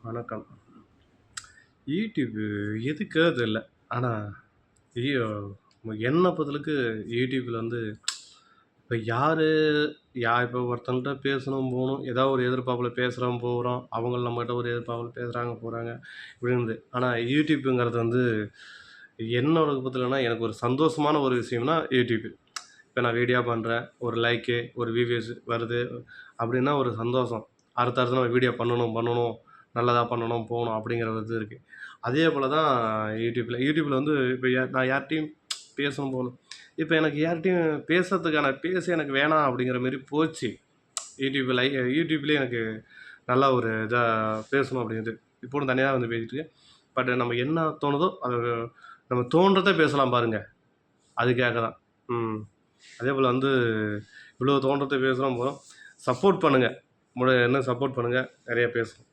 வணக்கம். யூடியூப் எதுக்கு இல்லை. ஆனால் ஐயோ என்ன பதிலுக்கு யூடியூப்பில் வந்து இப்போ யார் யா இப்போ ஒருத்தன்கிட்ட பேசணும் போகணும் ஏதாவது ஒரு எதிர்பார்ப்பில் பேசுகிறோம் போகிறோம் அவங்க நம்மகிட்ட ஒரு எதிர்பார்ப்பில் பேசுகிறாங்க போகிறாங்க இப்படின்னுது ஆனால் யூடியூப்புங்கிறது வந்து என்னோட விருப்பத்திலனா எனக்கு ஒரு சந்தோஷமான ஒரு விஷயம்னா யூடியூப்பு இப்போ நான் வீடியோ பண்ணுறேன் ஒரு லைக்கு ஒரு வியூஸ் வருது அப்படின்னா ஒரு சந்தோஷம். அடுத்த அடுத்து நம்ம வீடியோ பண்ணணும் பண்ணணும் நல்லதாக பண்ணணும் போகணும் அப்படிங்கிற ஒரு இது இருக்குது அதே போல் தான் யூடியூப்பில் யூடியூப்பில் வந்து இப்போ நான் யார்கிட்டையும் பேசணும் போகணும் இப்போ எனக்கு யார்கிட்டையும் பேசுறதுக்கான பேச எனக்கு வேணாம் அப்படிங்கிற மாரி போச்சு. யூடியூப்பில் யூடியூப்லேயே எனக்கு நல்லா ஒரு இதாக பேசணும் அப்படிங்கிறது. இப்போது தனியாக வந்து பேசிகிட்டு பட் நம்ம என்ன தோணுதோ அது நம்ம தோன்றதை பேசலாம் பாருங்கள் அதுக்காக தான். ம். அதே போல் வந்து இவ்வளோ தோன்றதை பேசுகிறோம் போகிறோம் சப்போர்ட் பண்ணுங்கள் முழு என்ன சப்போர்ட் பண்ணுங்கள் நிறைய பேசணும்.